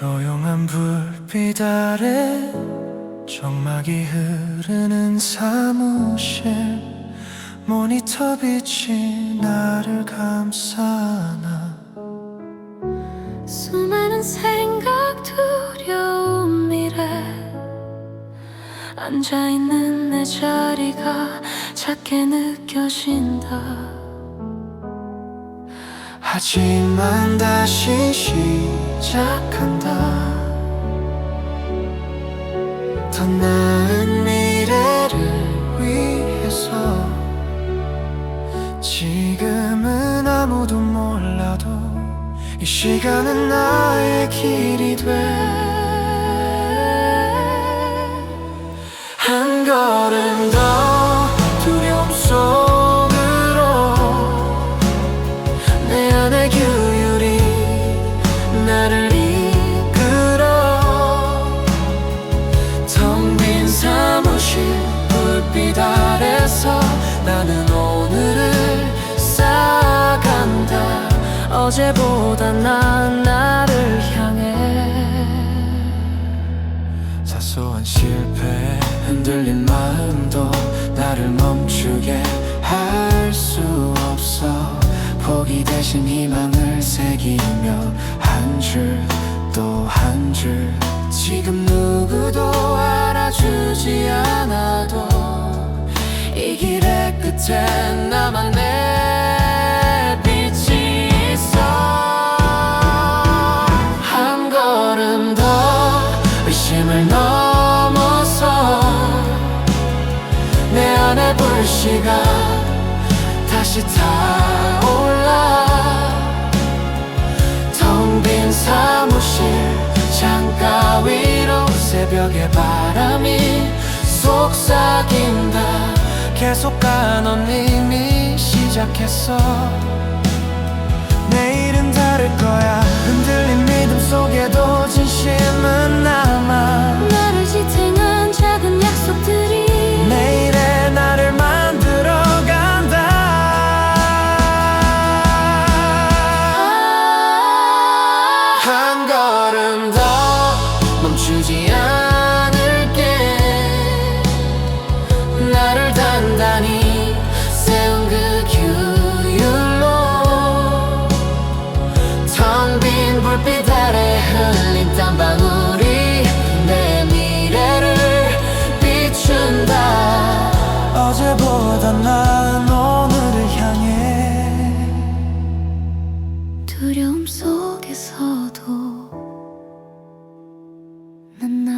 조용한 불빛 아래 정막이 흐르는 사무실. 모니터 빛이 나를 감싸나. 수많은 생각 두려움 미래. 앉아있는 내 자리가 작게 느껴진다. 하지만 다시 시 작한다. 더 나은 미래를 위해서 지금은 아무도 몰라도 이 시간은 나의 길이 돼. 한 걸음 더 서 나는 오늘을 쌓아간다. 어제보다 난 나를 향해. 사소한 실패에 흔들린 마음도 나를 멈추게 할 수 없어. 포기 대신 희망을 새기며 한 줄 또 한 줄. 지금 누구도 알아주지 끝에 나만 내 빛이 있어. 한 걸음 더 의심을 넘어서 내 안의 불씨가 다시 타올라. 텅 빈 사무실 창가 위로 새벽의 바람이 속삭인다 계속 가넌 이미 시작했어. 내일은 다를 거야. 흔들린 믿음 속에도 진심은 No.